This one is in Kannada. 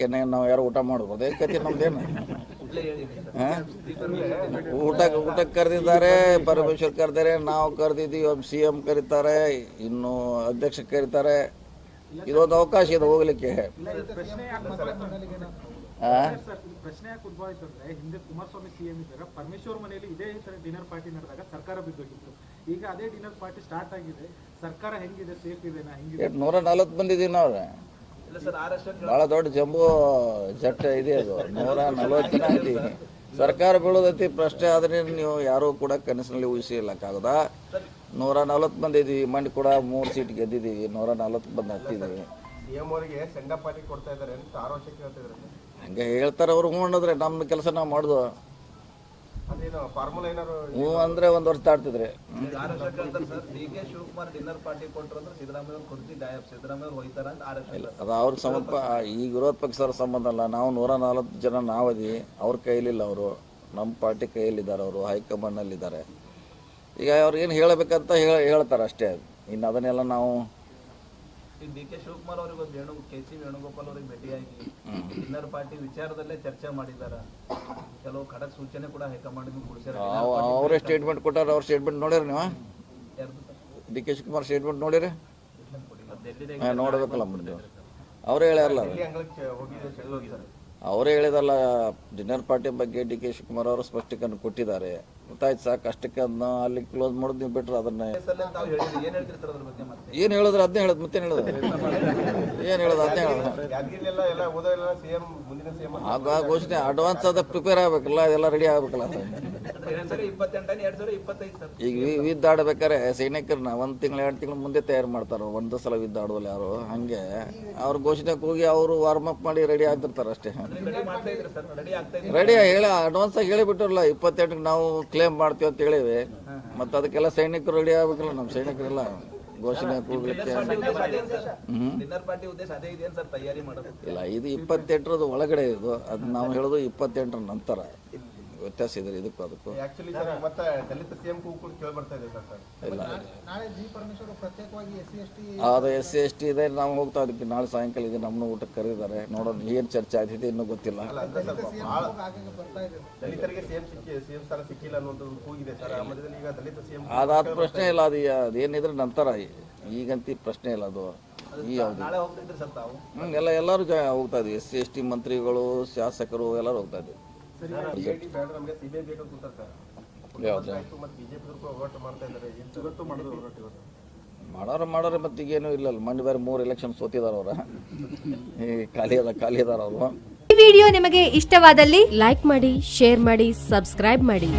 ಯಾಕೆನೆ ನಾವು ಯಾರು ಊಟ ಮಾಡ್ಬೋದು? ಅದೇ ಕತೆ ನಮ್ದೇನು ಊಟಕ್ಕೆ ಊಟಕ್ಕೆ ಕರೆದಿದ್ದಾರೆ ಪರಮೇಶ್ವರ್ ಕರೆದಿದ್ದಾರೆ ನಾವು ಕರೆದಿದ್ದೀವಿ ಸಿ ಎಂ ಕರೀತಾರೆ ಇನ್ನು ಅಧ್ಯಕ್ಷ ಕರೀತಾರೆ. ಇದೊಂದು ಅವಕಾಶ ಇದೆ ಹೋಗ್ಲಿಕ್ಕೆ. ಪ್ರಶ್ನೆ ಯಾಕೆ ಉದ್ಭವ ಮನೆಯಲ್ಲಿಗೆ ಆ? ಸರ್, ಇದು ಪ್ರಶ್ನೆ ಯಾಕೆ ಉದ್ಭವಿತು ಅಂದ್ರೆ ಹಿಂದೆ ಕುಮಾರಸ್ವಾಮಿ ಸಿಎಂ ಇದ್ದಾಗ ಪರಮೇಶ್ವರ್ ಮನೆಯಲ್ಲಿ ಇದೇ ತರ ಡಿನ್ನರ್ ಪಾರ್ಟಿ ನಡೆದಾಗ ಸರ್ಕಾರ ಬಿದ್ದೋಗಿತ್ತು ಈಗ ಅದೇ ಡಿನ್ನರ್ ಪಾರ್ಟಿ ಸ್ಟಾರ್ಟ್ ಆಗಿದೆ. ಸರ್ಕಾರ ಹೆಂಗಿದೆ? ಸೇಫ್ ಎಷ್ಟು ನೂರ ನಲ್ವತ್ತು ಬಂದಿದ್ದೀವಿ ನಾವು. ಭಾಳ ದೊಡ್ಡ ಜಂಬೂ ಜಟ್ ಇದೆ ಅದು. ನೂರ ನಲ್ವತ್ತು ಜನ ಐತಿ ಸರ್ಕಾರ ಬೀಳೋದೈತಿ ಪ್ರಶ್ನೆ ಆದ್ರೆ ನೀವು ಯಾರು ಕೂಡ ಕನಸಿನಲ್ಲಿ ಊಹಿಸಿರ್ಲಕ್ಕಾಗದ ನೂರ ನಲ್ವತ್ತು ಬಂದಿದ್ದೀವಿ ಮಂಡಿ ಕೂಡ ಮೂರು ಸೀಟ್ ಗೆದ್ದಿದ್ದೀವಿ. ನೂರ ನಲ್ವತ್ತು ಬಂದು ಹತ್ತಿದ್ದೀವಿ. ಸಿಎಂ ಅವರಿಗೆ ಸೆಂಡ ಪಾರ್ಟಿ ಕೊಡ್ತಾ ಇದ್ದಾರೆ ಅಂತ ಆರೋಪ ಕೇಳ್ತಿದ್ರೆ ಹಂಗೆ ಹೇಳ್ತಾರೆ ಅವ್ರು ಹ್ಞೂ ನಮ್ಮ ಕೆಲಸ ನಾವು ಮಾಡೋದು. ಹ್ಞೂ ಅಂದ್ರೆ ಒಂದು ವರ್ಷ ತಾಡ್ತಿದ್ರೆ ಇಲ್ಲ ಅದು ಅವ್ರ ಸಂಬಂಧ ಈಗ ವಿರೋಧ ಪಕ್ಷದವ್ರ ಸಂಬಂಧ ಅಲ್ಲ. ನಾವು ನೂರ ನಲ್ವತ್ತು ಜನ ನಾವದಿ ಅವ್ರ ಕೈಲಿಲ್ಲ ಅವರು. ನಮ್ಮ ಪಾರ್ಟಿ ಕೈಯಲ್ಲಿದ್ದಾರೆ ಅವರು ಹೈಕಮಾಂಡ್ನಲ್ಲಿದ್ದಾರೆ. ಈಗ ಅವ್ರಿಗೇನು ಏನು ಹೇಳಬೇಕಂತ ಹೇಳ ಹೇಳ್ತಾರೆ ಅಷ್ಟೇ ಇನ್ನು ಅದನ್ನೆಲ್ಲ ನಾವು ಡಿ ಕೆ ಶಿವಕುಮಾರ್ ಅವ್ರಿಗೆ ಒಂದು ಕೆ ಸಿ ವೇಣುಗೋಪಾಲ್ ಅವ್ರಿಗೆ ಭೇಟಿಯಾಗಿ ಇನ್ನರ್ ಪಾರ್ಟಿ ವಿಚಾರದಲ್ಲೇ ಚರ್ಚೆ ಮಾಡಿದಾರ ಕೆಲವು ಖಡಕ್ ಸೂಚನೆ ಕೂಡ ಹೈಕಮಾಂಡ್ ಕೊಡಿಸ್ಯಾರ. ಅವರೇ ಸ್ಟೇಟ್ಮೆಂಟ್ ಕೊಟ್ಟಾರ ಅವ್ರ ಸ್ಟೇಟ್ಮೆಂಟ್ ನೋಡಿರಿ ನೀವು? ಡಿ ಕೆ ಶಿವಕುಮಾರ್ ಸ್ಟೇಟ್ಮೆಂಟ್ ನೋಡಿರಿ ನೋಡಬೇಕಲ್ಲ ಮುಂದೆ. ಅವರೇ ಹೇಳ್ಯಾರಲ್ಲ ಅವರೇ. ಹೇಳಿದಲ್ಲ ಡಿನ್ನರ್ ಪಾರ್ಟಿ ಬಗ್ಗೆ ಡಿ ಕೆ ಶಿವಕುಮಾರ್ ಅವರು ಸ್ಪಷ್ಟೀಕರಣ ಕೊಟ್ಟಿದ್ದಾರೆ. ಗೊತ್ತಾಯ್ತು ಸಾಕು ಅಷ್ಟಕ್ಕೆ ಅದನ್ನ ಅಲ್ಲಿ ಕ್ಲೋಸ್ ಮಾಡೋದು ನೀವು ಬಿಟ್ರೆ ಅದನ್ನ. ಏನ್ ಹೇಳಿದ್ರೆ ಅದನ್ನೇ ಹೇಳೋದು ಮತ್ತೆ ಹೇಳೋದು? ಏನು ಹೇಳೋದು ಅದನ್ನೇ ಹೇಳೋದು. ಆಗ ಘೋಷಣೆ ಅಡ್ವಾನ್ಸ್ ಅದ ಪ್ರಿಪೇರ್ ಆಗಬೇಕಲ್ಲ ಅದೆಲ್ಲ ರೆಡಿ ಆಗ್ಬೇಕಲ್ಲ. ಈಗ ವಿದ್ ಆಡ್ಬೇಕಾರೆ ಸೈನಿಕರನ್ನ ಒಂದು ತಿಂಗಳು ಎರಡು ತಿಂಗಳು ಮುಂದೆ ತಯಾರು ಮಾಡ್ತಾರೆ ಒಂದು ಸಲ ವಿದ್ ಆಡೋಲ್ಲ ಯಾರು ಹಂಗೆ. ಅವ್ರ ಘೋಷಣೆ ಹೋಗಿ ಅವರು ವಾರ್ಮ್ ಅಪ್ ಮಾಡಿ ರೆಡಿ ಆಗ್ತಿರ್ತಾರೆ ಅಷ್ಟೇ ರೆಡಿ ಹೇಳ ಅಡ್ವಾನ್ಸ್ ರೆಡಿ ಹೇಳಿ ಅಡ್ವಾನ್ಸ್ ಆಗಿ ಹೇಳಿಬಿಟ್ಟಿರಲ್ಲ ಇಪ್ಪತ್ತೆಂಟಕ್ಕೆ ನಾವು ಕ್ಲೇಮ್ ಮಾಡ್ತೀವಿ ಅಂತ ಹೇಳಿವಿ. ಮತ್ತು ಅದಕ್ಕೆಲ್ಲ ಸೈನಿಕರು ರೆಡಿ ಆಗ್ಬೇಕಲ್ಲ ನಮ್ಮ ಸೈನಿಕರೆಲ್ಲ. ಘೋಷಣೆ ಕೂಗ್ಲಿಕ್ಕೆ ಡಿನ್ನರ್ ಪಾರ್ಟಿ ಉದ್ದೇಶ ಅದೇ ಇದೆ ಸರ್? ತಯಾರಿ ಮಾಡೋದು? ಇಲ್ಲ ಇದು ಇಪ್ಪತ್ತೆಂಟರದ್ದು ಒಳಗಡೆ ಇದು ಅದು ನಾವು ಹೇಳೋದು ಇಪ್ಪತ್ತೆಂಟರ ನಂತರ. ವ್ಯತ್ಯಾಸ ಇದೆ ಇದಕ್ಕೂ ಅದಕ್ಕೂ. ಆಕ್ಚುಲಿ ಸರ್ ಮತ್ತೆ ದಲಿತ ಸಿಎಂ ಕೂಗ್ಕೊಂಡು ಕೇಳಿ ಬರ್ತಾ ಇದೆ ಸರ್ ಸರ್. ಇಲ್ಲ. ನಾಳೆ ಜಿ ಪರಮೇಶ್ವರ್ ಪ್ರತ್ಯೇಕವಾಗಿ ಎಸ್ ಸಿ ಎಸ್ ಟಿ ಅದು ಎಸ್ ಸಿ ಎಸ್ ಟಿ ಇದೆ ನಾವು ಹೋಗ್ತಾ ಇದಕ್ಕೆ ನಾಳೆ ಸಾಯಂಕಾಲ ಇದೆ ನಮ್ಮನ್ನು ಊಟಕ್ಕೆ ಕರೆದಿದ್ದಾರೆ ನೋಡೋಣ ಏನು ಚರ್ಚೆ ಆಗ್ತಿದೆ ಇನ್ನೂ ಗೊತ್ತಿಲ್ಲ. ಅಲ್ಲ ಅಂದ್ರೆ ಸ್ವಲ್ಪ ಭಾಳ ಆಗಾಗ ಬರ್ತಾ ಇದೆ. ದಲಿತರಿಗೆ ಸಿಎಂ ಸಿಕ್ಕಿ ಸಿಎಂ ಸ್ಥಾನ ಸಿಕ್ಕಿಲ್ಲ ಅನ್ನೋದು ಕೂಗಿದೆ ಸರ್. ಆ ಮಧ್ಯದಲ್ಲಿ ಈಗ ದಲಿತ ಸಿಎಂ ಅದಾದ ಪ್ರಶ್ನೆ ಇಲ್ಲ ಅದು ಅದೇನಿದ್ರೆ ನಂತರ ಈಗಂತಿ ಪ್ರಶ್ನೆ ಇಲ್ಲ ಅದು. ಈ ಯಾವುದು? ಎಲ್ಲ ಎಲ್ಲರೂ ಹೋಗ್ತಾ ಇದ್ವಿ. ಎಸ್ ಸಿ ಎಸ್ ಟಿ ಮಂತ್ರಿಗಳು ಶಾಸಕರು ಎಲ್ಲರೂ ಹೋಗ್ತಾ ಇದ್ವಿ. ಮಾಡೋರು ಮಾಡೋರು ಮತ್ತೆ ಈಗೇನು ಇಲ್ಲಲ್ಲ. ಮೊನ್ನೆ ಬೇರೆ ಮೂರು ಎಲೆಕ್ಷನ್ ಸೋತಿದಾರ ಅವ್ರ. ಈ ಖಾಲಿ ಅದ ಖಾಲಿ ಅದಾರ ಅವರು. ಈ ವಿಡಿಯೋ ನಿಮಗೆ ಇಷ್ಟವಾದಲ್ಲಿ ಲೈಕ್ ಮಾಡಿ ಶೇರ್ ಮಾಡಿ ಸಬ್ಸ್ಕ್ರೈಬ್ ಮಾಡಿ.